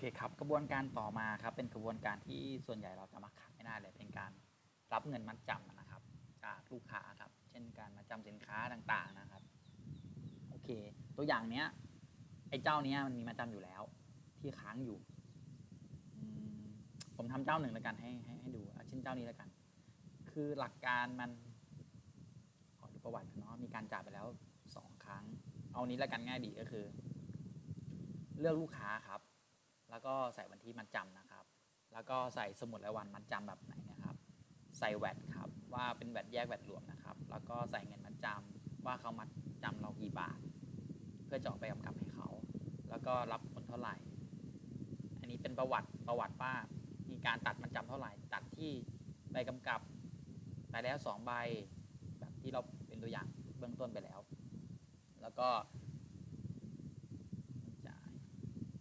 เคครับกระบวนการต่อมาครับเป็นกระบวนการที่ส่วนใหญ่เราจะมาขัดไม่ได้เลยเป็นการรับเงินมัดจำนะครับ จากลูกค้าครับ เช่นการมาจำสินค้าต่างๆนะครับโอเค ตัวอย่างเนี้ยไอ้เจ้าเนี้ยมันมีมาจำอยู่แล้ว ที่ค้างอยู่ผมทำเจ้าหนึ่งแล้วกันให้ให้ให้ดูเอาเช่นเจ้านี้แล้วกัน คือหลักการมันขอดูประวัติเนาะมีการจ่ายไปแล้วสองครั้ง เอานี้แล้วกันง่ายดีก็คือ เลือกลูกค้าครับ แล้วก็ใส่วันที่มัดจำนะครับ แล้วก็ใส่สมุดรายวันมัดจำแบบไหนนะครับ ใส่แวดครับว่าเป็นแวดแยกแวดรวมนะครับ แล้วก็ใส่เงินมัดจำว่าเขามัดจำเรากี่บาท เพื่อจะออกไปกำกับให้เขา แล้วก็รับผลเท่าไหร่ อันนี้เป็นประวัติประวัติว่ามีการตัดมัดจำเท่าไหร่ ตัดที่ใบกำกับไปแล้วสองใบแบบที่เราเป็นตัวอย่างเบื้องต้นไปแล้ว แล้วก็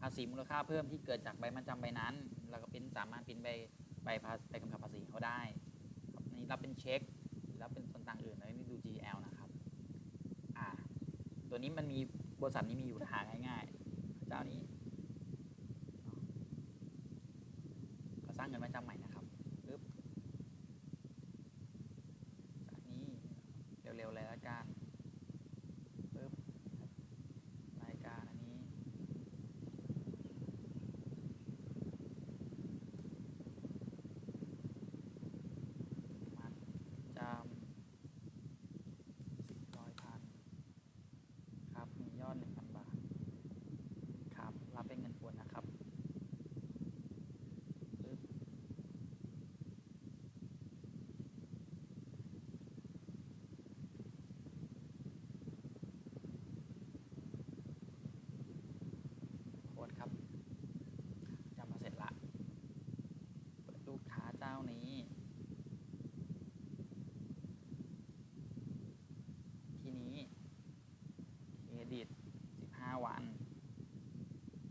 ภาษีมูลค่าเพิ่มที่เกิดจากใบมัดจำใบนั้นแล้วก็เป็นสามารถพิมพ์ใบใบภาใบกำกับภาษีเขาได้ครับนนี้รับเป็นเช็ครับเป็นส่วนต่างอื่นแล้วนี่ดู GL นะครับอ่าตัวนี้มันมีบริษัทนี้มีอยู่หาง่ายๆ เจ้านี้ก็สร้างเงินมาจำใหม่นะครับปึ๊บจากนี้เร็วๆเลยละกันปึ๊บรายการอันนี้ มัดจำสิบร้อยพัน ครับ มียอด 1,000 บาท ครับ รับเป็นเงินโอนนะครับปึ๊บโอนครับจำมาเสร็จละ เปิดลูกค้าเจ้านี้ ทีนี้ เครดิต 15 วัน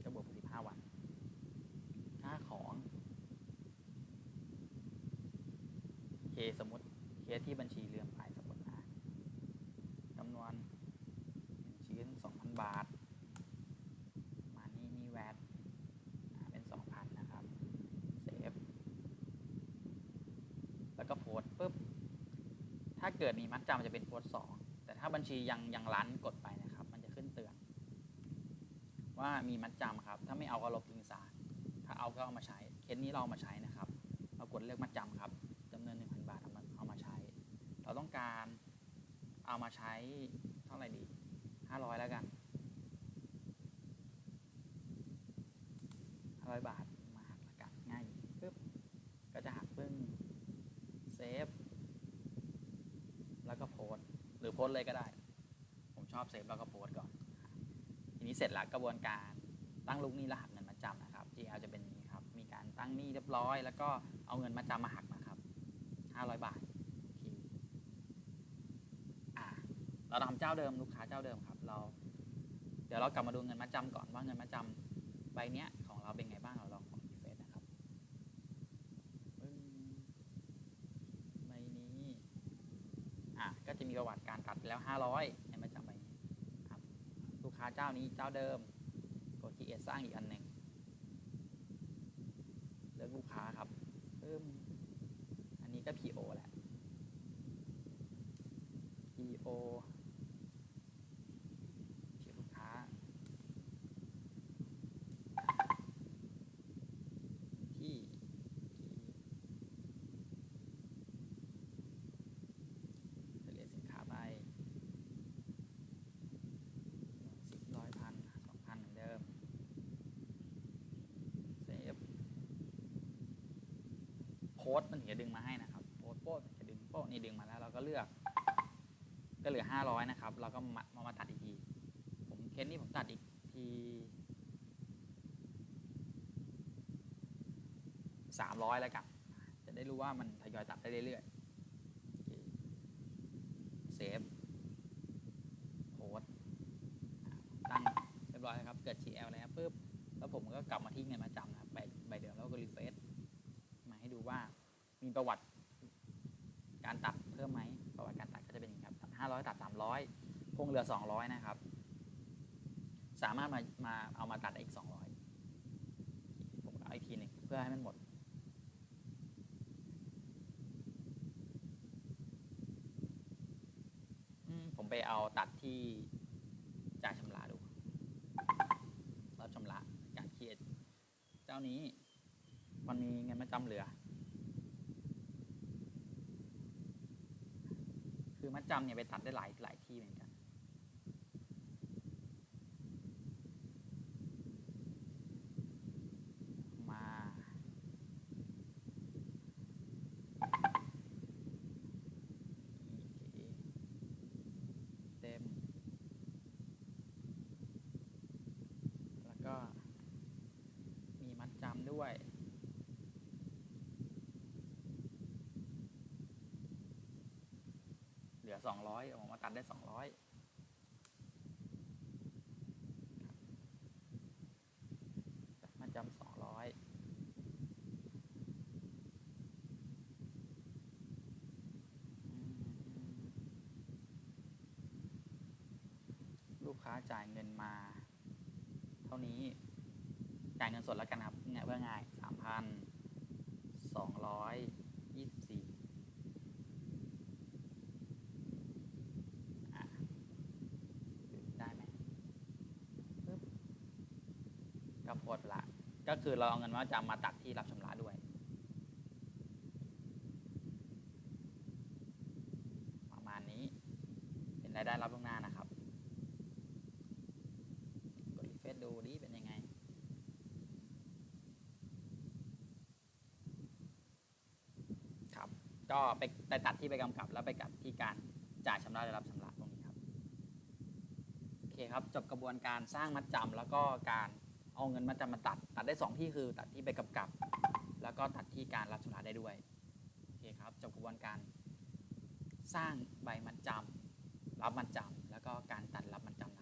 ก็บวกไป15 วัน ค่าของ เค สมมติเคสที่บัญชีเลื่อมไปสมมตินะจำนวน1ชิ้น2,000บาท มานี่นี่แวดเป็น2,000นะครับเซฟแล้วก็โพสปุ๊บ ถ้าเกิดมีมัดจำจะเป็นโพสสองแต่ถ้าบัญชียังยังรันกดไปนะครับ มันจะขึ้นเตือน ว่ามีมัดจำครับ ถ้าไม่เอาก็ลบทิ้งซะถ้าเอาก็เอามาใช้เคสนี้เราเอามาใช้นะครับ เรากดเลือกมัดจำครับ เราต้องการเอามาใช้เท่าไหร่ดีห้าร้อยแล้วกันห้าร้อยบาทมาหักละกันง่ายปึ๊บก็จะหักปึ้งเซฟแล้วก็โพสหรือโพสเลยก็ได้ ผมชอบเซฟแล้วก็โพสก่อน ทีนี้เสร็จแล้วกระบวนการตั้งลูกหนี้รหัสเงินมาจำนะครับ GL จะเป็นนี้ครับ มีการตั้งหนี้เรียบร้อย แล้วก็เอาเงินมาจำมาหักนะครับ 500 บาทโอเคอ่า เราทำเจ้าเดิมลูกค้าเจ้าเดิมครับ เรา เดี๋ยวเรากลับมาดูเงินมาจำก่อนว่าเงินมาจำใบเนี้ยของเราเป็นไงบ้างเราลองของรีเฟซนะครับใบนี้ อะก็จะมีประวัติการตัดไปแล้ว 500ในมาจำใบนี้ครับลูกค้าเจ้านี้เจ้าเดิมกด create สร้างอีกอันหนึ่งเลือกลูกค้าครับเพิ่มอันนี้ก็ PO แหละ PO ชื่อลูกค้า ที่ที่ เรียนสินค้าไปสิบร้อยพันสองพันเหมือนเดิม เซฟ โพสต์มันถึงจะดึงมาให้นะครับโพสต์โป๊ะจะดึงโป๊ะนี่ดึงมาแล้วเราก็เลือก ก็เหลือห้าร้อยนะครับ เราก็มามามาตัดอีกที ผมเคสนี้ผมตัดอีกทีสามร้อยแล้วกัน จะได้รู้ว่ามันทยอยตัดได้เรื่อยๆเซฟโพสต์อ่าตั้งเรียบร้อยครับ เกิด GL แล้วปุ๊บแล้วผมก็กลับมาที่เงินมาจำนะครับใบใบเดิมแล้วก็รีเฟซมาให้ดูว่า มีประวัติการตัดเพิ่มไหมประวัติการตัดก็จะเป็นอย่างนี้ครับตัด500 ตัด 300คงเหลือ 200 นะครับ สามารถมามาเอามาตัดได้อีก 200พื่อให้มันหมดผมไปเอาตัดที่จ่ายชำระดูรับชำระการเครียดเจ้านี้มันมีเงินมาจำเหลือ คือ มัดจำเนี่ยไปตัดได้หลายหลายที่เหมือนกัน มาโอเคเต็ม แล้วก็มีมัดจำด้วย เหลือ200ผมมาตัดได้200ครับมัดจำ200ลูกค้าจ่ายเงินมา เท่านี้ จ่ายเงินสดแล้วกันครับง่ายเพื่อง่ายสามพันสองร้อยยี่สิบสี่อะได้ไหมปึ๊บ ก็โพสต์ไปละ ก็คือเราเอาเงินมาจำมาตัดที่รับชำระด้วยประมาณนี้เป็นรายได้รับล่วงหน้านะครับกดรีเฟซดูดิเป็นยังไงครับก็ไปไปตัดที่ไปกำกับ แล้วไปกัดที่การจ่ายชำระและรับชำระตรงนี้ครับโอเคครับจบกระบวนการสร้างมัดจำแล้วก็การ เอาเงินมาจำมาตัด ตัดได้ 2 ที่คือตัดที่ไปกำกับ แล้วก็ตัดที่การรับชำระได้ด้วย โอเคครับ จบกระบวนการสร้างใบมัดจำรับมัดจำแล้วก็การตัดรับมัดจำ